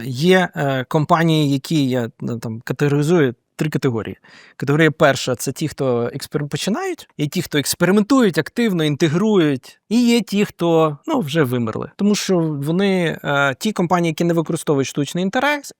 Є е, компанії, які я ну, там категоризую три категорії. Категорія перша це ті, хто експерим... починають, є ті, хто експериментують активно, інтегрують, і є ті, хто ну вже вимерли. Тому що вони, е, ті компанії, які не використовують штучний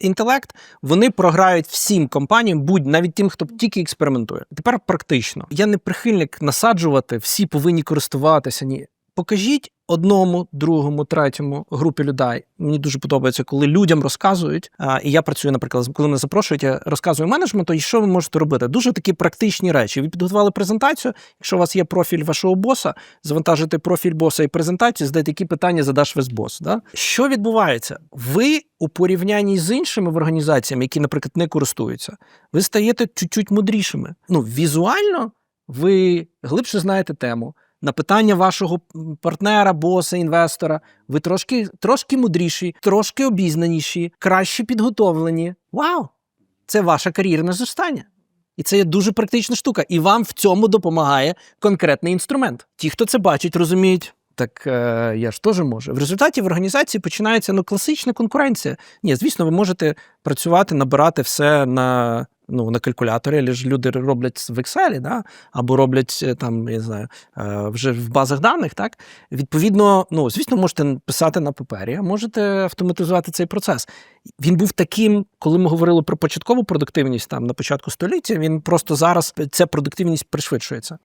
інтелект, вони програють всім компаніям, будь навіть тим, хто тільки експериментує. Тепер практично. Я не прихильник насаджувати, всі повинні користуватися. Ні. Покажіть одному, другому, третьому групі людей. Мені дуже подобається, коли людям розказують. А, і я працюю, наприклад, коли мене запрошують, я розказую менеджменту, і що ви можете робити. Дуже такі практичні речі. Ви підготували презентацію. Якщо у вас є профіль вашого боса, завантажите профіль боса і презентацію, задайте які питання задаш весь бос. Да? Що відбувається? Ви у порівнянні з іншими в організаціями, які, наприклад, не користуються, ви стаєте чуть-чуть мудрішими. Ну, візуально ви глибше знаєте тему. На питання вашого партнера, боса, інвестора, ви трошки, трошки мудріші, трошки обізнаніші, краще підготовлені. Вау! Це ваше кар'єрне зростання. І це є дуже практична штука. І вам в цьому допомагає конкретний інструмент. Ті, хто це бачить, розуміють. Так е, я ж теж можу. В результаті в організації починається ну, класична конкуренція. Ні, звісно, ви можете працювати, набирати все на, ну, на калькуляторі, але ж люди роблять в Excel, да? або роблять е, там, я не знаю, е, вже в базах даних. Так? Відповідно, ну, звісно, можете писати на папері, а можете автоматизувати цей процес. Він був таким, коли ми говорили про початкову продуктивність там на початку століття. Він просто зараз ця продуктивність пришвидшується.